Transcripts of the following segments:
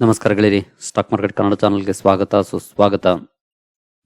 ನಮಸ್ಕಾರ ಗೆಳೆಯರಿ. Stock market Kannada ಚಾನಲ್ಗೆ ಸ್ವಾಗತ, ಸುಸ್ವಾಗತ.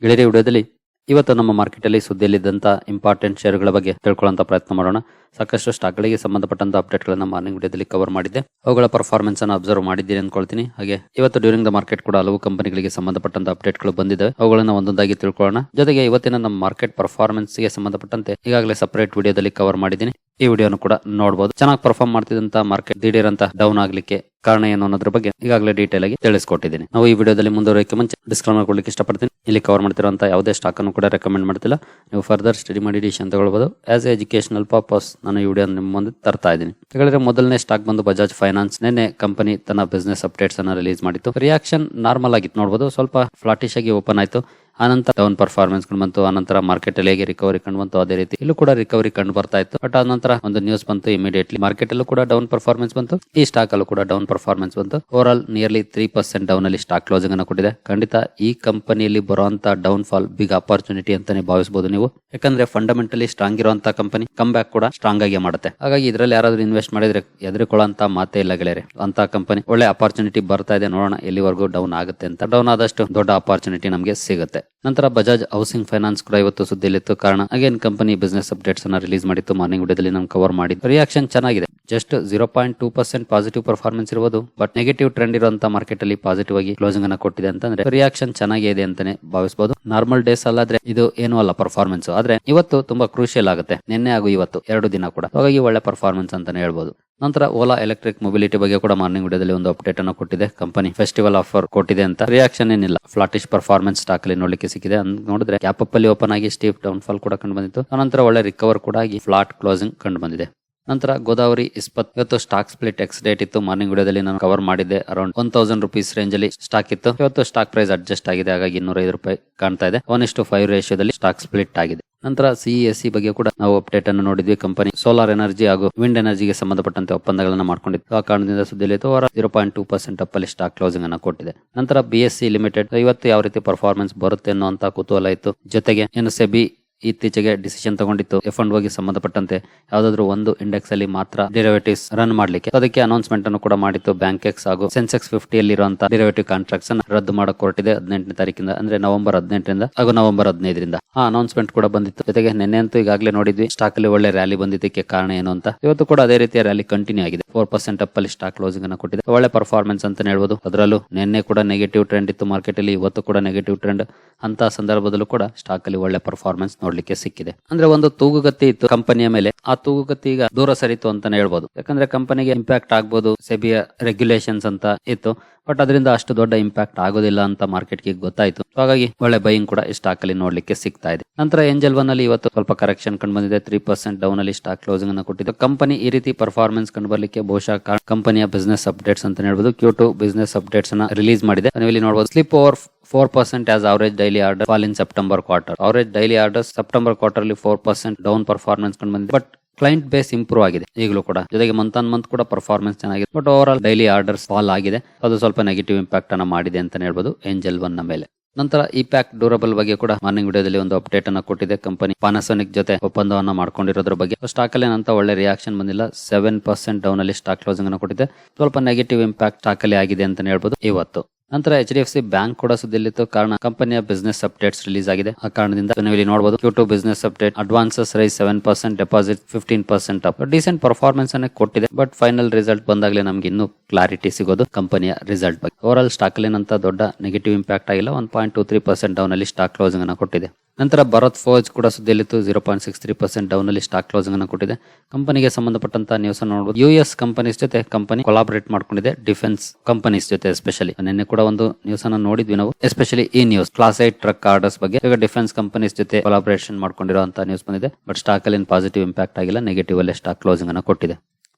ಗೆಳೆಯರಿ, ವಿಡಿಯೋದಲ್ಲಿ ಇವತ್ತು ನಮ್ಮ ಮಾರ್ಕೆಟಲ್ಲಿ ಸುದ್ದಿಯಲ್ಲಿದ್ದಂಥ ಇಂಪಾರ್ಟೆಂಟ್ ಶೇರುಗಳ ಬಗ್ಗೆ ತಿಳ್ಕೊಳ್ಳೋಂಥ ಪ್ರಯತ್ನ ಮಾಡೋಣ. ಸಾಕಷ್ಟು ಸ್ಟಾಕ್ಗಳಿಗೆ ಸಂಬಂಧಪಟ್ಟಂತ ಅಪ್ಡೇಟ್ಗಳನ್ನು ಮಾರ್ನಿಂಗ್ ವಿಡಿಯೋದಲ್ಲಿ ಕವರ್ ಮಾಡಿದ್ದೆ. ಅವುಗಳ ಪರ್ಫಾರ್ಮೆನ್ಸ್ ಅನ್ನು ಅಬ್ಸರ್ವ್ ಮಾಡಿದ್ದೀನಿ ಅಂದ್ಕೊಳ್ತೀನಿ ಹಾಗೆ ಇವತ್ತು ಡ್ಯೂರಿಂಗ್ ದ ಮಾರ್ಕೆಟ್ ಕೂಡ ಹಲವು ಕಂಪನಿಗಳಿಗೆ ಸಂಬಂಧಪಟ್ಟಂತ ಅಪ್ಡೇಟ್ಗಳು ಬಂದಿದೆ. ಅವುಗಳನ್ನ ಒಂದೊಂದಾಗಿ ತಿಳ್ಕೊಳ್ಳೋಣ. ಜೊತೆಗೆ ಇವತ್ತಿನ ನಮ್ಮ ಮಾರ್ಕೆಟ್ ಪರ್ಫಾರ್ಮೆನ್ಸ್ಗೆ ಸಂಬಂಧಪಟ್ಟಂತೆ ಈಗಾಗಲೇ ಸಪರೇಟ್ ವಿಡಿಯೋದಲ್ಲಿ ಕವರ್ ಮಾಡಿದ್ದೀನಿ. ಈ ವಿಡಿಯೋನು ಕೂಡ ನೋಡಬಹುದು ಚೆನ್ನಾಗಿ ಪರ್ಫಾರ್ಮ್ ಮಾಡ್ತಿದ್ದಂತ ಮಾರ್ಕೆಟ್ ದಿಢೀರಂತ ಡೌನ್ ಆಗ್ಲಿಕ್ಕೆ ಕಾರಣ ಏನು ಅನ್ನೋದ್ರ ಬಗ್ಗೆ ಈಗಾಗಲೇ ಡೀಟೇಲ್ ಆಗಿ ತಿಳಿಸ್ಕೊಟ್ಟಿದ್ದೀನಿ. ನಾವು ಈ ವಿಡಿಯೋದಲ್ಲಿ ಮುಂದುವರಿಕೆ ಮುಂಚೆ ಡಿಸ್ಕ್ಲೈಮರ್ ಕೊಡ್ಲಿಕ್ಕೆ ಇಷ್ಟಪಡ್ತೀನಿ. ಇಲ್ಲಿ ಕವರ್ ಮಾಡ್ತಿರುವಂತ ಯಾವುದೇ ಸ್ಟಾಕ್ ಅನ್ನು ಕೂಡ ರೆಕಮೆಂಡ್ ಮಾಡ್ತಿಲ್ಲ. ನೀವು ಫರ್ದರ್ ಸ್ಟಡಿ ಮಾಡಿ ಡಿಶನ್ ತಗೊಳ್ಬಹುದು ಆಸ್ ಎ ಎಜುಕೇಶನಲ್ ಪರ್ಪಸ್ ನಾನು ಈ ವಿಡಿಯೋ ನಿಮ್ಮ ಮುಂದೆ ತರ್ತಾ ಇದ್ದೀನಿ. ಹೇಳಿದ್ರೆ ಮೊದಲನೇ ಸ್ಟಾಕ್ ಬಂದು ಬಜಾಜ್ ಫೈನಾನ್ಸ್ ನಿನ್ನೆ ಕಂಪನಿ ತನ್ನ ಬಿಸ್ನೆಸ್ ಅಪ್ಡೇಟ್ಸ್ ಅನ್ನು ರಿಲೀಸ್ ಮಾಡಿತ್ತು. ರಿಯಾಕ್ಷನ್ ನಾರ್ಮಲ್ ಆಗಿತ್ತು ನೋಡಬಹುದು ಸ್ವಲ್ಪ ಫ್ಲಾಟಿಶ್ ಆಗಿ ಓಪನ್ ಆಯ್ತು. ಆನಂತರ ಡೌನ್ ಪರ್ಫಾರ್ಮೆನ್ಸ್ ಕಂಡು ಬಂತು ಆನಂತರ ಮಾರ್ಕೆಟ್ ಅಲ್ಲಿ ಹೇಗೆ ರಿಕವರಿ ಕಂಡು ಬಂತು, ಅದೇ ರೀತಿ ಇಲ್ಲೂ ಕೂಡ ರಿಕವರಿ ಕಂಡು ಬರ್ತಾ ಇತ್ತು. ಬಟ್ ಆನಂತರ ಒಂದು ನ್ಯೂಸ್ ಬಂತು ಇಮಿಡಿಯೇಟ್ಲಿ ಮಾರ್ಕೆಟ್ ಅಲ್ಲೂ ಕೂಡ ಡೌನ್ ಪರ್ಫಾರ್ಮೆನ್ಸ್ ಬಂತು. ಈ ಸ್ಟಾಕ್ ಅಲ್ಲೂ ಕೂಡ ಡೌನ್ ಪರ್ಫಾರ್ಮೆನ್ಸ್ ಬಂತು. Over all nearly three percent down ಅಲ್ಲಿ ಸ್ಟಾಕ್ ಕ್ಲೋಸಿಂಗ್ ಅನ್ನು ಕೊಟ್ಟಿದೆ. ಖಂಡಿತ ಈ ಕಂಪನಿಯಲ್ಲಿ ಬರುವಂತ ಡೌನ್ ಫಾಲ್ ಬಿಗ್ ಅಪರ್ಚುನಿಟಿ ಅಂತಾನೆ ಭಾವಿಸಬಹುದು ನೀವು. ಯಾಕಂದ್ರೆ ಫಂಡಮೆಂಟಲಿ ಸ್ಟ್ರಾಂಗ್ ಇರುವಂತ ಕಂಪನಿ ಕಮ್ ಬ್ಯಾಕ್ ಕೂಡ ಸ್ಟ್ರಾಂಗ್ ಆಗಿ ಮಾಡುತ್ತೆ. ಹಾಗಾಗಿ ಇದರಲ್ಲಿ ಯಾರಾದ್ರೂ ಇನ್ವೆಸ್ಟ್ ಮಾಡಿದ್ರೆ ಎದುರುಕೊಳ್ಳುವಂತ ಮಾತೇ ಇಲ್ಲ ಗೆಳೆಯರೆ. ಅಂತ ಕಂಪನಿ ಒಳ್ಳೆ ಅಪರ್ಚುನಿಟಿ ಬರ್ತಾ ಇದೆ. ನೋಡೋಣ ಎಲ್ಲಿವರೆಗೂ ಡೌನ್ ಆಗುತ್ತೆ ಅಂತ. ಡೌನ್ ಆದಷ್ಟು ದೊಡ್ಡ ಅಪರ್ಚುನಿಟಿ ನಮಗೆ ಸಿಗುತ್ತೆ. ನಂತರ ಬಜಾಜ್ ಹೌಸಿಂಗ್ ಫೈನಾನ್ಸ್ ಕೂಡ ಇವತ್ತು ಸುದ್ದಿಯಲ್ಲಿತ್ತು. ಕಾರಣ ಅಗೇನ್ ಕಂಪನಿ ಬಿಸಿನೆಸ್ ಅಪ್ಡೇಟ್ಸ್ ಅನ್ನ ರಿಲೀಸ್ ಮಾಡಿತ್ತು. ಮಾರ್ನಿಂಗ್ ವಿಡಿಯೋದಲ್ಲಿ ನಾವು ಕವರ್ ಮಾಡಿದ್ದು. ರಿಯಾಕ್ಷನ್ ಚೆನ್ನಾಗಿದೆ. Just zero point two percent positive performance ಇರಬಹುದು ಬಟ್ ನೆಗೆಟಿವ್ ಟ್ರೆಂಡ್ ಇರುವಂತ ಮಾರ್ಕೆಟ್ ಅಲ್ಲಿ ಪಾಸಿಟಿವ್ ಆಗಿ ಕ್ಲೋಸಿಂಗ್ ಅನ್ನ ಕೊಟ್ಟಿದೆ ಅಂತಂದ್ರೆ ರಿಯಾಕ್ಷನ್ ಚೆನ್ನಾಗಿದೆ ಇದೆ ಅಂತಾನೆ ಭಾವಿಸಬಹುದು ನಾರ್ಮಲ್ ಡೇಸ್ ಅಲ್ಲಾದ್ರೆ ಇದು ಏನು ಅಲ್ಲ ಪರ್ಫಾರ್ಮೆನ್ಸ್ ಆದ್ರೆ ಇವತ್ತು ತುಂಬಾ ಕ್ರೂಷಿಯಲ್ ಆಗುತ್ತೆ. ನಿನ್ನೆ ಹಾಗೂ ಇವತ್ತು, ಎರಡು ದಿನ ಕೂಡ. ಹಾಗಾಗಿ ಒಳ್ಳೆ ಪರ್ಫಾರ್ಮೆನ್ಸ್ ಅಂತಾನೆ ಹೇಳ್ಬಹುದು ನಂತರ ಓಲಾ ಎಲೆಕ್ಟ್ರಿಕ್ ಮೊಬಿಲಿಟಿ ಬಗ್ಗೆ ಕೂಡ ಮಾರ್ನಿಂಗ್ ವಿಡಿಯೋದಲ್ಲಿ ಒಂದು ಅಪ್ಡೇಟ್ ಅನ್ನು ಕೊಟ್ಟಿದೆ. ಕಂಪನಿ ಫೆಸ್ಟಿವಲ್ ಆಫರ್ ಕೊಟ್ಟಿದೆ ಅಂತ. ರಿಯಾಕ್ಷನ್ ಏನಿಲ್ಲ. ಫ್ಲಾಟಿಶ್ ಪರ್ಫಾರ್ಮೆನ್ಸ್ ಸ್ಟಾಕ್ ಅಲ್ಲಿ ನೋಡ್ಲಿಕ್ಕೆ ಸಿಕ್ಕಿದೆ. ನೋಡಿದ್ರೆ ಕ್ಯಾಪ್ ಅಪ್ ಅಲ್ಲಿ ಓಪನ್ ಆಗಿ ಸ್ಟೀಪ್ ಡೌನ್ ಫಾಲ್ ಕೂಡ ಕಂಡು ಬಂದಿತ್ತು. ಅನಂತರ ಒಳ್ಳೆ ರಿಕವರ್ ಕೂಡ ಆಗಿ ಫ್ಲಾಟ್ ಕ್ಲೋಸಿಂಗ್ ಕಂಡು ಬಂದಿದೆ. ನಂತರ ಗೋದಾವರಿ ಇಸ್ಪತ್ ಇವತ್ತು ಸ್ಟಾಕ್ ಸ್ಪ್ಲಿಟ್ ಎಕ್ಸ್ ಡೇಟ್ ಇತ್ತು. ಮಾರ್ನಿಂಗ್ ವಿಡಿಯೋದಲ್ಲಿ ನಾನು ಕವರ್ ಮಾಡಿದ್ದೆ around one thousand rupees range ಅಲ್ಲಿ ಸ್ಟಾಕ್ ಇತ್ತು. ಇವತ್ತು ಸ್ಟಾಕ್ ಪ್ರೈಸ್ ಅಡ್ಜಸ್ಟ್ ಆಗಿದೆ. ಹಾಗಾಗಿ ಇನ್ನೂರ ಐದು ರೂಪಾಯಿ ಕಾಣ್ತಾ ಇದೆ. ಒನ್ ಇಷ್ಟು ಫೈವ್ ರೇಷಿಯೋದಲ್ಲಿ ಸ್ಟಾಕ್ ಸ್ಪ್ಲಿಟ್ ಆಗಿದೆ. ನಂತರ ಸಿಇಎಸ್ಸಿ ಬಗ್ಗೆ ಕೂಡ ನಾವು ಅಪ್ಡೇಟ್ ಅನ್ನು ನೋಡಿದ್ವಿ. ಕಂಪನಿ ಸೋಲಾರ್ ಎನರ್ಜಿ ಹಾಗೂ ವಿಂಡ್ ಎನರ್ಜಿಗೆ ಸಂಬಂಧಪಟ್ಟಂತೆ ಒಪ್ಪಂದಗಳನ್ನು ಮಾಡಿಕೊಂಡಿತ್ತು. ಆ ಕಾರಣದಿಂದ ಸುದ್ದಿಯಲ್ಲಿ zero point two percent up ಅಲ್ಲಿ ಸ್ಟಾಕ್ ಕ್ಲೋಸಿಂಗ್ ಅನ್ನು ಕೊಟ್ಟಿದೆ. ನಂತರ ಬಿ ಎಸ್ ಸಿ ಲಿಮಿಟೆಡ್ ಇವತ್ತು ಯಾವ ರೀತಿ ಪರ್ಫಾರ್ಮೆನ್ಸ್ ಬರುತ್ತೆ ಅನ್ನುವಂತ ಕುತೂಹಲ ಇತ್ತು. ಜೊತೆಗೆ ಏನು ಸೆಬಿ ಇತ್ತೀಚೆಗೆ ಡಿಸಿಷನ್ ತಗೊಂಡಿತ್ತು. ಎಫ್ ಅಂಡ್ ಹೋಗಿ ಸಂಬಂಧಪಟ್ಟಂತೆ ಯಾವ್ದಾದ್ರು ಒಂದು ಇಂಡೆಕ್ಸ್ ಅಲ್ಲಿ ಮಾತ್ರ ಡಿರವೇಟಿವ್ಸ್ ರನ್ ಮಾಡ್ಲಿಕ್ಕೆ. ಅದಕ್ಕೆ ಅನೌನ್ಸ್ಮೆಂಟ್ ಅನ್ನು ಕೂಡ ಮಾಡಿತ್ತು ಬ್ಯಾಂಕ್ ಎಕ್ಸ್ ಹಾಗೂ ಸೆನ್ಸೆಕ್ಸ್ ಫಿಫ್ಟಿ ಅಲ್ಲಿ ಇರುವಂತಹ ಡಿರವೇಟಿವ್ ಕಾಂಟ್ರಾಕ್ಟ್ಸ್ ಅನ್ನು ರದ್ದು ಮಾಡಕ್ ಹೊರಟಿದೆ ಹದಿನೆಂಟನೇ ತಾರೀಕಿಂದ, ಅಂದ್ರೆ ನವೆಂಬರ್ ಹದಿನೆಂಟರಿಂದ ಹಾಗೂ ನವೆಂಬರ್ ಹದಿನೈದರಿಂದ. ಆ ಅನೌನ್ಸ್ಮೆಂಟ್ ಕೂಡ ಬಂದಿತ್ತು. ಜೊತೆಗೆ ನಿನ್ನೆ ಅಂತೂ ಈಗಾಗಲೇ ನೋಡಿದ್ವಿ ಸ್ಟಾಕ್ ಅಲ್ಲಿ ಒಳ್ಳೆ ರ್ಯಾಲಿ ಬಂದಿದ್ದಕ್ಕೆ ಕಾರಣ ಏನು ಅಂತ. ಇವತ್ತು ಕೂಡ ಅದೇ ರೀತಿಯ ರ್ಯಾಲಿ ಕಂಟಿನ್ಯೂ ಆಗಿದೆ. ಫೋರ್ ಪರ್ಸೆಂಟ್ ಅಪ್ ಅಲ್ಲಿ ಸ್ಟಾಕ್ ಕ್ಲೋಸಿಂಗ್ ಅನ್ನು ಕೊಟ್ಟಿದೆ. ಒಳ್ಳೆ ಪರ್ಫಾರ್ಮೆನ್ಸ್ ಅಂತ ಹೇಳ್ಬೋದು. ಅದರಲ್ಲೂ ನಿನ್ನೆ ಕೂಡ ನೆಗೆಟಿವ್ ಟ್ರೆಂಡ್ ಇತ್ತು ಮಾರ್ಕೆಟ್ ಅಲ್ಲಿ, ಇವತ್ತು ಕೂಡ ನೆಗೆಟಿವ್ ಟ್ರೆಂಡ್ ಅಂತ ಸಂದರ್ಭದಲ್ಲೂ ಕೂಡ ಸ್ಟಾಕ್ ಅಲ್ಲಿ ಒಳ್ಳೆ ಪರ್ಫಾರ್ಮೆನ್ಸ್ ನೋಡ್ಲಿಕ್ಕೆ ಸಿಕ್ಕಿದೆ. ಅಂದ್ರೆ ಒಂದು ತೂಗುಗತ್ತಿ ಇತ್ತು ಕಂಪನಿಯ ಮೇಲೆ. ಆ ತೂಗುಗತಿ ಈಗ ದೂರ ಸರಿತು ಅಂತಾನೆ ಹೇಳ್ಬೋದು. ಯಾಕಂದ್ರೆ ಕಂಪನಿಗೆ ಇಂಪ್ಯಾಕ್ಟ್ ಆಗ್ಬೋದು ಸೆಬಿಯ ರೆಗ್ಯುಲೇಷನ್ಸ್ ಅಂತ ಇತ್ತು. ಬಟ್ ಅದರಿಂದ ಅಷ್ಟು ದೊಡ್ಡ ಇಂಪ್ಯಾಕ್ಟ್ ಆಗೋದಿಲ್ಲ ಅಂತ ಮಾರ್ಕೆಟ್ಗೆ ಗೊತ್ತಾಯ್ತು. ಹಾಗಾಗಿ ಒಳ್ಳೆ ಬೈಯಿಂಗ್ ಕೂಡ ಈ ಸ್ಟಾಕ್ ಅಲ್ಲಿ ನೋಡ್ಲಿಕ್ಕೆ ಸಿಗ್ತಾ ಇದೆ. ನಂತರ ಏಂಜಲ್ ಒನ್ ಅಲ್ಲಿ ಇವತ್ತು ಸ್ವಲ್ಪ ಕರೆಕ್ಷನ್ ಕಂಡು ಬಂದಿದೆ. ತ್ರೀ ಪರ್ಸೆಂಟ್ ಡೌನ್ ಅಲ್ಲಿ ಸ್ಟಾಕ್ ಕ್ಲೋಸಿಂಗ್ ಅನ್ನು ಕೊಟ್ಟಿದ್ದು ಕಂಪನಿ ಈ ರೀತಿ ಪರ್ಫಾರ್ಮೆನ್ಸ್ ಕಂಡು ಬರ್ಲಿಕ್ಕೆ ಬಹುಶಃ ಕಂಪನಿಯ ಬಿಸ್ನೆಸ್ ಅಪ್ಡೇಟ್ಸ್ ಅಂತ ಹೇಳ್ಬೋದು. ಕ್ಯೂ ಟು ಬಿಸ್ನೆಸ್ ಅಪ್ಡೇಟ್ಸ್ ಅನ್ನ ರಿಲೀಸ್ ಮಾಡಿದೆ. ನೀವು ಇಲ್ಲಿ ನೋಡಬಹುದು slip over four percent as average daily order fall in September quarter average daily order September quarter ಅಲ್ಲಿ ಫೋರ್ ಪರ್ಸೆಂಟ್ ಡೌನ್ ಪರ್ಫಾರ್ಮೆನ್ಸ್ ಕಂಡು ಬಂದಿದೆ. ಬಟ್ ಕ್ಲೈಂಟ್ ಬೇಸ್ ಇಂಪ್ರೂವ್ ಆಗಿದೆ. ಈಗಲೂ ಕೂಡ. ಜೊತೆಗೆ ಮಂತ್ ಆನ್ ಮಂತ್ ಕೂಡ ಪರ್ಫಾರ್ಮೆನ್ಸ್ ಚೆನ್ನಾಗಿದೆ. But over all daily orders fall ಆಗಿದೆ. ಅದು ಸ್ವಲ್ಪ ನೆಗೆಟಿವ್ ಇಂಪ್ಯಾಕ್ಟ್ ಅನ್ನ ಮಾಡಿದೆ ಅಂತ ಹೇಳ್ಬೋದು. ಏಂಜಲ್ ಒನ್ನ ಮೇಲೆ. ನಂತರ ಈ ಪ್ಯಾಕ್ ಡ್ಯೂರಬಲ್ ಬಗ್ಗೆ ಕೂಡ ಮಾರ್ನಿಂಗ್ ವಿಡಿಯೋದಲ್ಲಿ ಒಂದು ಅಪ್ಡೇಟ್ ಅನ್ನ ಕೊಟ್ಟಿದೆ ಕಂಪನಿ ಪಾನಾಸೋನಿಕ್ ಜೊತೆ ಒಪ್ಪಂದವನ್ನ ಮಾಡ್ಕೊಂಡಿರೋದ್ರ ಬಗ್ಗೆ. ಸ್ಟಾಕ್ ಅಲ್ಲಿ ಅಂತ ಒಳ್ಳೆ ರಿಯಾಕ್ಷನ್ ಬಂದಿಲ್ಲ. ಸೆವೆನ್ ಪರ್ಸೆಂಟ್ ಡೌನ್ ಅಲ್ಲಿ ಸ್ಟಾಕ್ ಕ್ಲೋಸಿಂಗ್ ಅನ್ನು ಕೊಟ್ಟಿದೆ. ಸ್ವಲ್ಪ ನೆಗೆಟಿವ್ ಇಂಪ್ಯಾಕ್ಟ್ ಸ್ಟಾಕ್ ಅಲ್ಲಿ ಆಗಿದೆ ಅಂತ ಹೇಳ್ಬೋದು. ಇವತ್ತು. ನಂತರ H D F C bank ಕೂಡ ಸುದ್ದಿಯಲ್ಲಿತ್ತು. ಕಾರಣ ಕಂಪನಿಯ ಬಿಸಿನೆಸ್ ಅಪ್ಡೇಟ್ಸ್ ರಿಲೀಸ್ ಆಗಿದೆ. ಆ ಕಾರಣದಿಂದ ನೀವು ನೋಡಬಹುದು Q business update advances rise seven percent deposit fifteen percent up decent performance ಅನ್ನ ಕೊಟ್ಟಿದೆ ಬಟ್ ಫೈನಲ್ ರಿಸಲ್ಟ್ ಬಂದಾಗಲೇ ನಮ್ಗೆ ಇನ್ನೂ ಕ್ಲಾರಿಟಿ ಸಿಗೋದು ಕಂಪನಿಯ ರಿಸಲ್ಟ್ ಬಗ್ಗೆ. ಓವರ್ ಸ್ಟಾಕ್ ಅಲ್ಲಿನಂತ ದೊಡ್ಡ ನೆಗೆಟಿವ್ ಇಂಪ್ಯಾಕ್ಟ್ ಆಗಿಲ್ಲ one point two three percent down ಅಲ್ಲಿ ಸ್ಟಾಕ್ ಕ್ಲೋಸಿಂಗ್ ಅನ್ನು ಕೊಟ್ಟಿದೆ. ನಂತರ ಭರತ್ ಫೋಜ್ ಕೂಡ ಸುದ್ದಿಯಲ್ಲಿತ್ತು zero point six three percent down ಅಲ್ಲಿ ಸ್ಟಾಕ್ ಕ್ಲೋಸಿಂಗ್ ಅನ್ನು ಕೊಟ್ಟಿದೆ. ಕಂಪನಿಗೆ ಸಂಬಂಧಪಟ್ಟಂತ ನ್ಯೂಸ್ ನೋಡಬಹುದು ಯು ಎಸ್ ಕಂಪನೀಸ್ ಜೊತೆ ಕಂಪನಿ ಕೊಲಾಬರೇಟ್ ಮಾಡ್ಕೊಂಡಿದೆ ಡಿಫೆನ್ಸ್ ಕಂಪನೀಸ್ ಜೊತೆ ಎಸ್ಪೆಷಲಿ ನಿನ್ನೆ ಕೂಡ ಒಂದು ನ್ಯೂಸ್ ಅನ್ನು ನೋಡಿದ್ವಿ ನಾವು. ಎಸ್ಪೆಷಲಿ ಈ news class eight truck orders ಬಗ್ಗೆ. ಈಗ ಡಿಫೆನ್ಸ್ ಕಂಪನೀಸ್ ಜೊತೆ ಕೊಲಾಬರೇಷನ್ ಮಾಡ್ಕೊಂಡಿರುವಂತಹ ನ್ಯೂಸ್ ಬಂದಿದೆ. ಬಟ್ ಸ್ಟಾಕ್ ಅಲ್ಲಿ ಪಾಸಿಟಿವ್ ಇಂಪ್ಯಾಕ್ಟ್ ಆಗಿಲ್ಲ. ನೆಗೆಟಿವ್ ಅಲ್ಲೇ ಸ್ಟಾಕ್ ಕ್ಲೋಸಿಂಗ್ ಅನ್ನು ಕೊಟ್ಟಿದೆ.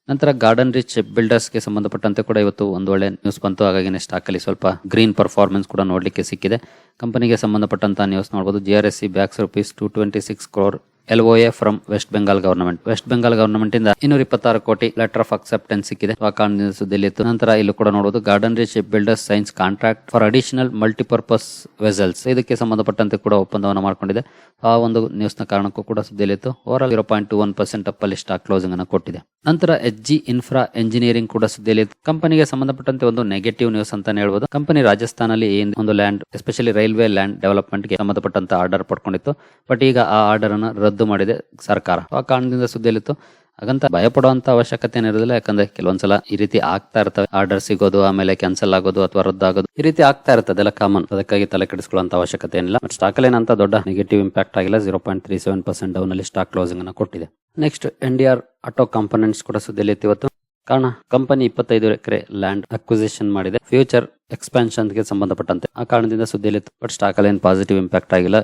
ನಂತರ ಗಾರ್ಡನ್ ರಿಚ್ ಬಿಲ್ಡರ್ಸ್ಗೆ ಸಂಬಂಧಪಟ್ಟಂತೆ ಕೂಡ ಇವತ್ತು ಒಂದು ಒಳ್ಳೆ ನ್ಯೂಸ್ ಬಂತು. ಹಾಗಾಗಿ ಸ್ಟಾಕ್ ಅಲ್ಲಿ ಸ್ವಲ್ಪ ಗ್ರೀನ್ ಪರ್ಫಾರ್ಮೆನ್ಸ್ ಕೂಡ ನೋಡ್ಲಿಕ್ಕೆ ಸಿಕ್ಕಿದೆ. ಕಂಪನಿಗೆ ಸಂಬಂಧಪಟ್ಟಂತ ನ್ಯೂಸ್ ನೋಡಬಹುದು G S C bags rupees two twenty six crore L A from West Bengal government West Bengal government ಇಂದ ಇನ್ನೂರ ಇಪ್ಪತ್ತಾರು ಕೋಟಿ ಲೆಟರ್ ಆಫ್ ಅಕ್ಸೆಪ್ಟೆನ್ಸ್ ಸಿಕ್ಕಿದೆ. ಸುದ್ದಿಯಲ್ಲಿತ್ತು ನಂತರ ಇಲ್ಲಿ ಕೂಡ ನೋಡೋದು Garden Reach Builders signs contract for additional multipurpose vessels ಇದಕ್ಕೆ ಸಂಬಂಧಪಟ್ಟಂತೆ ಕೂಡ ಒಪ್ಪಂದವನ್ನು ಮಾಡಿಕೊಂಡಿದೆ. ಆ ಒಂದು ನ್ಯೂಸ್ನ ಕಾರಣಕ್ಕೂ ಕೂಡ ಸುದ್ದಿಯಲ್ಲಿತ್ತು over zero point two one percent ಅಪ್ಪಲ್ಲಿ stock closing ಅನ್ನು ಕೊಟ್ಟಿದೆ. ನಂತರ ಎಚ್ ಜಿ ಇನ್ಫ್ರಾ ಎಂಜಿನಿಯರಿಂಗ್ ಕೂಡ ಸುದ್ದಿಯಲ್ಲಿತ್ತು ಕಂಪನಿಗೆ ಸಂಬಂಧಪಟ್ಟಂತೆ ಒಂದು ನೆಗೆಟಿವ್ ನ್ಯೂಸ್ ಅಂತಾನೆ ಹೇಳ್ಬೋದು. ಕಂಪನಿ ರಾಜಸ್ಥಾನಲ್ಲಿ ಒಂದು ಲ್ಯಾಂಡ್ ಎಸ್ಪೆಷಲಿ ರೈಲ್ವೆ ಲ್ಯಾಂಡ್ ಡೆವಲಪ್ಮೆಂಟ್ಗೆ ಸಂಬಂಧಪಟ್ಟಂತ ಆರ್ಡರ್ ಪಡ್ಕೊಂಡಿತ್ತು. ಬಟ್ ಈಗ ಆ ಆರ್ಡರ್ ಅನ್ನು ರದ್ದು ಮಾಡಿದೆ ಸರ್ಕಾರ. ಆ ಕಾರಣದಿಂದ ಸುದ್ದಿಯಲ್ಲಿತ್ತು, ಹಾಗಂತ ಭಯಪಡುವಂತ ಅವಶ್ಯಕತೆ ಏನಿರೋದಿಲ್ಲ, ಯಾಕಂದ್ರೆ ಕೆಲವೊಂದ್ಸಲ ಈ ರೀತಿ ಆಗ್ತಾ ಇರ್ತವೆ. ಆರ್ಡರ್ ಸಿಗೋದು, ಆಮೇಲೆ ಕ್ಯಾನ್ಸಲ್ ಆಗೋದು ಅಥವಾ ರದ್ದಾಗೋದು, ಈ ರೀತಿ ಆಗ್ತಾ ಇರ್ತದೆ. ಅದೆಲ್ಲ ಕಾಮನ್ ಅದಕ್ಕಾಗಿ ತಲೆ ಕೆಡಿಸ್ಕೊಳ್ಳುವಂತ ಅವಶ್ಯಕತೆ ಏನಿಲ್ಲ. ಬಟ್ ಸ್ಟಾಕ್ ಏನಂತ ದೊಡ್ಡ ನೆಗೆಟಿವ್ ಇಂಪ್ಯಾಕ್ಟ್ ಆಗಿಲ್ಲ. Zero point three seven percent down ಅಲ್ಲಿ ಸ್ಟಾಕ್ ಕ್ಲೋಸಿಂಗ್ ಅನ್ನು ಕೊಟ್ಟಿದೆ. Next N D R auto components ಕೂಡ ಸುದ್ದಿಯಲ್ಲಿತ್ತು ಇವತ್ತು. ಕಾರಣ, ಕಂಪನಿ ಇಪ್ಪತ್ತೈದು ಎಕರೆ ಲ್ಯಾಂಡ್ ಅಕ್ವಿಸಿಷನ್ ಮಾಡಿದೆ. ಫ್ಯೂಚರ್ ಎಕ್ಸ್ಪಾನ್ಷನ್ಗೆ ಸಂಬಂಧಪಟ್ಟಂತೆ. ಆ ಕಾರಣದಿಂದ ಸುದ್ದಿಯಲ್ಲಿತ್ತು. ಬಟ್ ಸ್ಟಾಕ್ ಅಲ್ಲಿ ಏನು ಪಾಸಿಟಿವ್ ಇಂಪ್ಯಾಕ್ಟ್ ಆಗಿಲ್ಲ.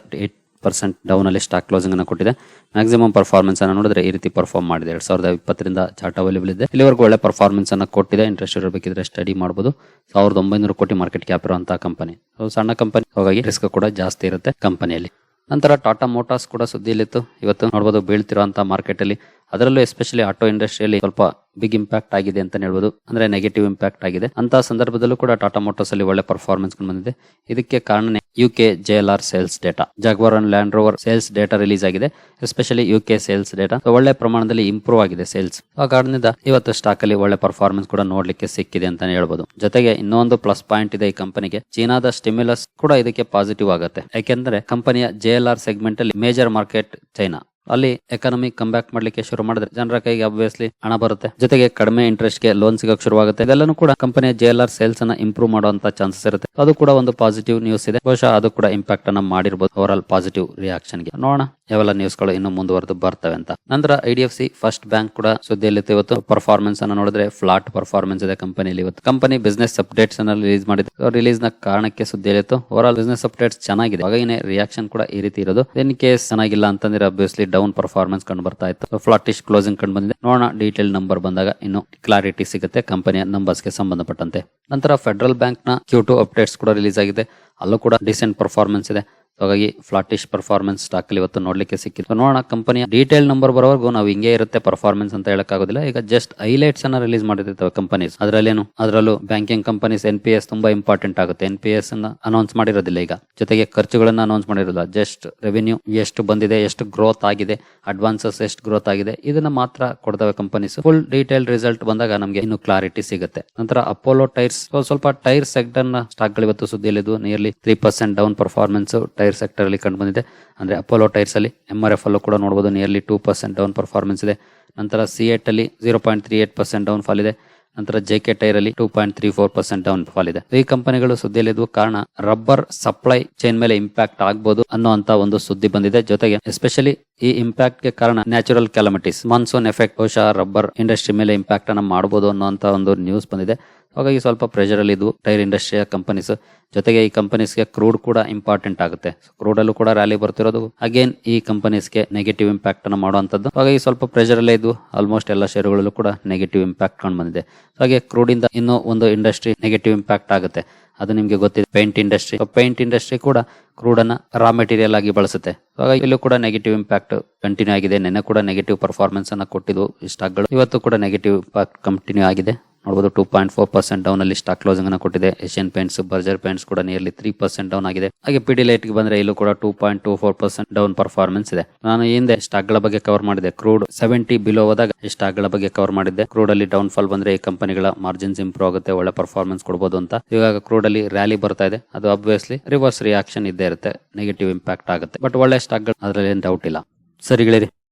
ಪರ್ಸೆಂಟ್ ಡೌನ್ ಅಲ್ಲಿ ಸ್ಟಾಕ್ ಕ್ಲೋಸಿಂಗ್ ಅನ್ನು ಕೊಟ್ಟಿದೆ. ಮ್ಯಾಕ್ಸಿಮಮ್ ಪರ್ಫಾರ್ಮೆನ್ಸ್ ಅನ್ನು ನೋಡಿದ್ರೆ ಈ ರೀತಿ ಪರ್ಫಾರ್ಮ್ ಮಾಡಿದೆ. ಎರಡ್ ಸಾವಿರದ ಇಪ್ಪತ್ತರಿಂದ ಚಾರ್ಟ್ ಅವೈಲೇಬಲ್ ಇದೆ. ಇಲ್ಲಿವರೆಗೂ ಒಳ್ಳೆ ಪರ್ಫಾರ್ಮೆನ್ಸ್ ಅನ್ನು ಕೊಟ್ಟಿದೆ. ಇಂಟ್ರೆಸ್ಟ್ ಇರಬೇಕಿದ್ರೆ ಸ್ಟಡಿ ಮಾಡಬಹುದು ಸಾವಿರದ ಒಂಬೈನೂರು ಕೋಟಿ ಮಾರ್ಕೆಟ್ ಕ್ಯಾಪ್ ಇರುವಂತಹ ಕಂಪನಿ ಸಣ್ಣ ಕಂಪನಿ ಹಾಗಾಗಿ ರಿಸ್ಕ್ ಕೂಡ ಜಾಸ್ತಿ ಇರುತ್ತೆ ಕಂಪನಿಯಲ್ಲಿ ನಂತರ ಟಾಟಾ ಮೋಟಾರ್ಸ್ ಕೂಡ ಸುದ್ದಿಯಲ್ಲಿತ್ತು. ಇವತ್ತು ನೋಡಬಹುದು ಬೀಳ್ತಿರುವಂತಹ ಮಾರ್ಕೆಟ್ ಅಲ್ಲಿ. ಅದರಲ್ಲೂ ಎಸ್ಪೆಷಲಿ ಆಟೋ ಇಂಡಸ್ಟ್ರಿಯಲ್ಲಿ ಸ್ವಲ್ಪ ಬಿಗ್ ಇಂಪ್ಯಾಕ್ಟ್ ಆಗಿದೆ ಅಂತ ಹೇಳ್ಬೋದು. ಅಂದ್ರೆ ನೆಗೆಟಿವ್ ಇಂಪ್ಯಾಕ್ಟ್ ಆಗಿದೆ. ಅಂತ ಸಂದರ್ಭದಲ್ಲೂ ಕೂಡ ಟಾಟಾ ಮೋಟರ್ಸ್ ಅಲ್ಲಿ ಒಳ್ಳೆ ಪರ್ಫಾರ್ಮೆನ್ಸ್ ಬಂದಿದೆ. ಇದಕ್ಕೆ ಕಾರಣ U K J L R sales data Jaguar and Land Rover sales data release ಆಗಿದೆ. Especially U K sales data ಒಳ್ಳೆ ಪ್ರಮಾಣದಲ್ಲಿ ಇಂಪ್ರೂವ್ ಆಗಿದೆ ಸೇಲ್ಸ್ ಆ ಕಾರಣದಿಂದ ಇವತ್ತು ಸ್ಟಾಕ್ ಅಲ್ಲಿ ಒಳ್ಳೆ ಪರ್ಫಾರ್ಮೆನ್ಸ್ ಕೂಡ ನೋಡ್ಲಿಕ್ಕೆ ಸಿಕ್ಕಿದೆ ಅಂತಾನೆ ಹೇಳ್ಬೋದು. ಜೊತೆಗೆ ಇನ್ನೊಂದು ಪ್ಲಸ್ ಪಾಯಿಂಟ್ ಇದೆ ಈ ಕಂಪನಿಗೆ ಚೀನಾದ ಸ್ಟಿಮ್ಯುಲಸ್ ಕೂಡ ಇದಕ್ಕೆ ಪಾಸಿಟಿವ್ ಆಗುತ್ತೆ. ಯಾಕೆಂದ್ರೆ ಕಂಪನಿಯ ಜೆ ಆರ್ ಸೆಗ್ಮೆಂಟ್ ಅಲ್ಲಿ ಮೇಜರ್ ಮಾರ್ಕೆಟ್ ಚೈನಾ ಅಲ್ಲಿ ಎಕಾನಮಿ ಕಮ್ ಬ್ಯಾಕ್ ಮಾಡ್ಲಿಕ್ಕೆ ಶುರು ಮಾಡಿದ್ರೆ ಜನರ ಕೈಗೆ ಅಬ್ವಿಯಸ್ಲಿ ಹಣ ಬರುತ್ತೆ. ಜೊತೆಗೆ ಕಡಿಮೆ ಇಂಟ್ರೆಸ್ಟ್ಗೆ ಲೋನ್ ಸಿಗಕ್ ಶುರುವಾಗುತ್ತೆ. ಇದೆಲ್ಲನೂ ಕೂಡ ಕಂಪನಿಯ ಜೆ ಎಲ್ ಆರ್ ಸೇಲ್ಸ್ ಅನ್ನ ಇಂಪ್ರೂವ್ ಮಾಡುವಂತ ಚಾನ್ಸಸ್ ಇರುತ್ತೆ. ಅದು ಕೂಡ ಒಂದು ಪಾಸಿಟಿವ್ ನ್ಯೂಸ್ ಇದೆ. ಬಹುಶಃ ಅದು ಕೂಡ ಇಂಪ್ಯಾಕ್ಟ್ ಅನ್ನ ಮಾಡಿರ್ಬೋದು. ಓವರ್ ಆಲ್ ಪಾಸಿಟಿವ್ ರಿಯಾಕ್ಷನ್ಗೆ. ನೋಡೋಣ ಯಾವೆಲ್ಲ ನ್ಯೂಸ್ಗಳು ಇನ್ನು ಮುಂದುವರೆದು ಬರ್ತವೆ ಅಂತ. ನಂತರ I D F C first bank ಕೂಡ ಸುದ್ದಿಯಲ್ಲಿ ಇವತ್ತು. ಪರ್ಫಾರ್ಮೆನ್ಸ್ ಅನ್ನ ನೋಡಿದ್ರೆ ಫ್ಲಾಟ್ ಪರ್ಫಾರ್ಮೆನ್ಸ್ ಇದೆ ಕಂಪನಿಯಲ್ಲಿ ಇವತ್ತು. ಕಂಪನಿ ಬಿಸ್ನೆಸ್ ಅಪ್ಡೇಟ್ಸ್ ಅನ್ನ ರಿಲೀಸ್ ಮಾಡಿದೆ. ರಿಲೀಸ್ನ ಕಾರಣಕ್ಕೆ ಸುದ್ದಿಯಲ್ಲಿ ಇತ್ತು ಓವರ್ ಆಲ್ ಬಿಸ್ನೆಸ್ ಅಪ್ಡೇಟ್ಸ್ ಚೆನ್ನಾಗಿದೆ. ಹಾಗಾಗಿ ರಿಯಾಕ್ಷನ್ ಕೂಡ ಈ ರೀತಿ ಇರೋದು. ಇನ್ ಕೇಸ್ ಚೆನ್ನಾಗಿಲ್ಲ ಅಂತಂದ್ರೆ ಅಬ್ವಿಯಸ್ಲಿ ಡೌನ್ ಪರ್ಫಾರ್ಮೆನ್ಸ್ ಕಂಡು ಬರ್ತಾ ಇತ್ತು. ಫ್ಲಾಟಿಶ್ ಕ್ಲೋಸಿಂಗ್ ಕಂಡು ಬಂದಿದೆ. ನೋಡೋಣ ಡೀಟೇಲ್ ನಂಬರ್ ಬಂದಾಗ ಇನ್ನು ಕ್ಲಾರಿಟಿ ಸಿಗುತ್ತೆ ಕಂಪನಿಯ ನಂಬರ್ಸ್ಗೆ ಸಂಬಂಧಪಟ್ಟಂತೆ. ನಂತರ ಫೆಡರಲ್ ಬ್ಯಾಂಕ್ನ ಕ್ಯೂ ಟು ಅಪ್ಡೇಟ್ಸ್ ಕೂಡ ರಿಲೀಸ್ ಆಗಿದೆ. ಅಲ್ಲೂ ಕೂಡ ಡಿಸೆಂಟ್ ಪರ್ಫಾರ್ಮೆನ್ಸ್ ಇದೆ. ಹಾಗಾಗಿ ಫ್ಲಾಟಿಶ್ ಪರ್ಫಾರ್ಮೆನ್ಸ್ ಸ್ಟಾಕ್ ಅಲ್ಲಿ ಇವತ್ತು ನೋಡ್ಲಿಕ್ಕೆ ಸಿಕ್ಕಿತ್ತು. ನೋಡೋಣ ಕಂಪನಿಯ ಡೀಟೇಲ್ ನಂಬರ್ ಬರೋವರೆಗೂ ನಾವು ಹಿಂಗೆ ಇರುತ್ತೆ ಪರ್ಫಾರ್ಮೆನ್ಸ್ ಅಂತ ಹೇಳಕ್ಕಾಗೋದಿಲ್ಲ. ಈಗ ಜಸ್ಟ್ ಹೈಲೈಟ್ಸ್ ಅನ್ನ ರಿಲೀಸ್ ಮಾಡಿರ್ತವೆ ಕಂಪನೀಸ್ ಅದರಲ್ಲೇನು? ಅದರಲ್ಲೂ banking companies N P S ತುಂಬಾ ಇಂಪಾರ್ಟೆಂಟ್ ಆಗುತ್ತೆ. ಎನ್ ಪಿ ಎಸ್ ಅನ್ನ ಅನೌನ್ಸ್ ಮಾಡಿರೋದಿಲ್ಲ ಈಗ. ಜೊತೆಗೆ ಖರ್ಚುಗಳನ್ನ ಅನೌನ್ಸ್ ಮಾಡಿರೋದಿಲ್ಲ. ಜಸ್ಟ್ ರೆವಿನ್ಯೂ ಎಷ್ಟು ಬಂದಿದೆ, ಎಷ್ಟು ಗ್ರೋತ್ ಆಗಿದೆ ಅಡ್ವಾನ್ಸಸ್ ಎಷ್ಟು ಗ್ರೋತ್ ಆಗಿದೆ, ಇದನ್ನ ಮಾತ್ರ ಕೊಡ್ತವೆ ಕಂಪನೀಸ್ ಫುಲ್ ಡೀಟೇಲ್ ರಿಸಲ್ಟ್ ಬಂದಾಗ ನಮಗೆ ಇನ್ನು ಕ್ಲಾರಿಟಿ ಸಿಗುತ್ತೆ. ನಂತರ ಅಪೋಲೋ ಟೈರ್ಸ್ ಸ್ವಲ್ಪ ಟೈರ್ ಸೆಕ್ಟರ್ನ ಸ್ಟಾಕ್ಗಳು ಇವತ್ತು ಸುದ್ದಿಯಲ್ಲಿದ್ದು nearly three percent down performance sector ಅಲ್ಲಿ ಕಂಡು ಬಂದಿದೆ. ಅಂದ್ರೆ ಅಪೋಲೋ ಟೈರ್ಸ್ ಅಲ್ಲಿ ಎಂ ಆರ್ ಎಫ್ ಅಲ್ಲೂ ಕೂಡ ನೋಡಬಹುದು nearly two percent down performance ಇದೆ. ನಂತರ ಸಿ ಅಲ್ಲಿ zero point three eight percent down fall ಇದೆ. ನಂತರ ಜೆ ಕೆ ಟೈರ್ ಅಲ್ಲಿ two point three four percent down fall ಇದೆ. ಈ ಕಂಪನಿಗಳು ಸುದ್ದಿಯಲ್ಲಿದ್ವು ಕಾರಣ ರಬ್ಬರ್ ಸಪ್ಲೈ ಚೈನ್ ಮೇಲೆ ಇಂಪ್ಯಾಕ್ಟ್ ಆಗಬಹುದು ಅಂತ ಒಂದು ಸುದ್ದಿ ಬಂದಿದೆ. ಜೊತೆಗೆ ಎಸ್ಪೆಷಲಿ ಈ ಇಂಪ್ಯಾಕ್ಟ್ಗೆ ಕಾರಣ ನ್ಯಾಚುರಲ್ ಕ್ಯಾಲಮಿಟೀಸ್ ಮಾನ್ಸೂನ್ ಎಫೆಕ್ಟ್ ಬಹುಶಃ ರಬ್ಬರ್ ಇಂಡಸ್ಟ್ರಿ ಮೇಲೆ ಇಂಪ್ಯಾಕ್ಟ್ ಅನ್ನ ಮಾಡಬಹುದು ಅನ್ನೋ ಒಂದು ನ್ಯೂಸ್ ಬಂದಿದೆ. ಹಾಗಾಗಿ ಸ್ವಲ್ಪ ಪ್ರೆಷರಲ್ಲಿ ಇದ್ವು. ಟೈರ್ ಇಂಡಸ್ಟ್ರಿಯ ಕಂಪನೀಸ್ ಜೊತೆಗೆ ಈ ಕಂಪನೀಸ್ಗೆ ಕ್ರೂಡ್ ಕೂಡ ಇಂಪಾರ್ಟೆಂಟ್ ಆಗುತ್ತೆ. ಕ್ರೂಡ್ ಅಲ್ಲೂ ಕೂಡ ರ್ಯಾಲಿ ಬರ್ತಿರೋದು. ಅಗೇನ್ ಈ ಕಂಪನೀಸ್ಗೆ ನೆಗೆಟಿವ್ ಇಂಪ್ಯಾಕ್ಟ್ ಅನ್ನು ಮಾಡುವಂಥದ್ದು. ಹಾಗಾಗಿ ಸ್ವಲ್ಪ ಪ್ರೆಷರಲ್ಲೇ ಇದ್ವು. ಆಲ್ಮೋಸ್ಟ್ ಎಲ್ಲ ಶೇರುಗಳಲ್ಲೂ ಕೂಡ ನೆಗೆಟಿವ್ ಇಂಪ್ಯಾಕ್ಟ್ ಕಂಡು ಬಂದಿದೆ. ಹಾಗೆ ಕ್ರೂಡ್ ಇಂದ ಇನ್ನೂ ಒಂದು ಇಂಡಸ್ಟ್ರಿ ನೆಗೆಟಿವ್ ಇಂಪ್ಯಾಕ್ಟ್ ಆಗುತ್ತೆ. ಅದು ನಿಮಗೆ ಗೊತ್ತಿದೆ. ಪೇಂಟ್ ಇಂಡಸ್ಟ್ರಿ ಪೇಂಟ್ ಇಂಡಸ್ಟ್ರಿ ಕೂಡ ಕ್ರೂಡ್ ಅನ್ನ ರಾ ಮೆಟೀರಿಯಲ್ ಆಗಿ ಬಳಸುತ್ತೆ. ಹಾಗಾಗಿ ಇಲ್ಲೂ ಕೂಡ ನೆಗೆಟಿವ್ ಇಂಪ್ಯಾಕ್ಟ್ ಕಂಟಿನ್ಯೂ ಆಗಿದೆ. ನಿನ್ನೆ ಕೂಡ ನೆಗೆಟಿವ್ ಪರ್ಫಾರ್ಮೆನ್ಸ್ ಅನ್ನ ಕೊಟ್ಟಿದ್ವು ಈ ಸ್ಟಾಕ್ಗಳು ಇವತ್ತು ಕೂಡ ನೆಗೆಟಿವ್ ಇಂಪ್ಯಾಕ್ಟ್ ಕಂಟಿನ್ಯೂ ಆಗಿದೆ. ನೋಡಬಹುದು two point four percent down ಅಲ್ಲಿ ಸ್ಟಾಕ್ ಕ್ಲೋಸಿಂಗ್ ಅನ್ನು ಕೊಟ್ಟಿದೆ. ಏಷ್ಯನ್ ಪೇಂಟ್ಸ್ ಬರ್ಜರ್ ಪೇಂಟ್ಸ್ ಕೂಡ ನಿಯರ್ಲಿ ತ್ರೀ ಪರ್ಸೆಂಟ್ ಡೌನ್ ಆಗಿದೆ. ಹಾಗೆ ಪಿಡಿ ಲೈಟ್ಗೆ ಬಂದ್ರೆ ಇಲ್ಲೂ ಕೂಡ two point two four percent down performance ಇದೆ. ನಾನು ಹಿಂದೆ ಸ್ಟಾಕ್ಗಳ ಬಗ್ಗೆ ಕವರ್ ಮಾಡಿದೆ. ಕ್ರೂಡ್ ಸೆವೆಂಟಿ ಬಿಲೋ ಹೋದಾಗ ಸ್ಟಾಕ್ಗಳ ಬಗ್ಗೆ ಕವರ್ ಮಾಡಿದ್ದೆ. ಕ್ರೂಡ್ ಅಲ್ಲಿ ಡೌನ್ ಫಾಲ್ ಬಂದ್ರೆ ಈ ಕಂಪನಿಗಳ ಮಾರ್ಜಿನ್ಸ್ ಇಂಪ್ರೂವ್ ಆಗುತ್ತೆ, ಒಳ್ಳೆ ಪರ್ಫಾರ್ಮೆನ್ಸ್ ಕೊಡಬಹುದು ಅಂತ. ಇವಾಗ ಕ್ರೂಡ್ ಅಲ್ಲಿ ರ್ಯಾಲಿ ಬರ್ತಾ ಇದೆ. ಅದು ಅಬ್ವಿಯಸ್ಲಿ ರಿವರ್ಸ್ ರಿಯಾಕ್ಷನ್ ಇದ್ದೇ ಇರುತ್ತೆ. ನೆಗೆಟಿವ್ ಇಂಪ್ಯಾಕ್ಟ್ ಆಗುತ್ತೆ. ಬಟ್ ಒಳ್ಳೆ ಸ್ಟಾಕ್ಗಳು ಅದರಲ್ಲಿ ಡೌಟ್ ಇಲ್ಲ. ಸರಿಗಳಿರಿ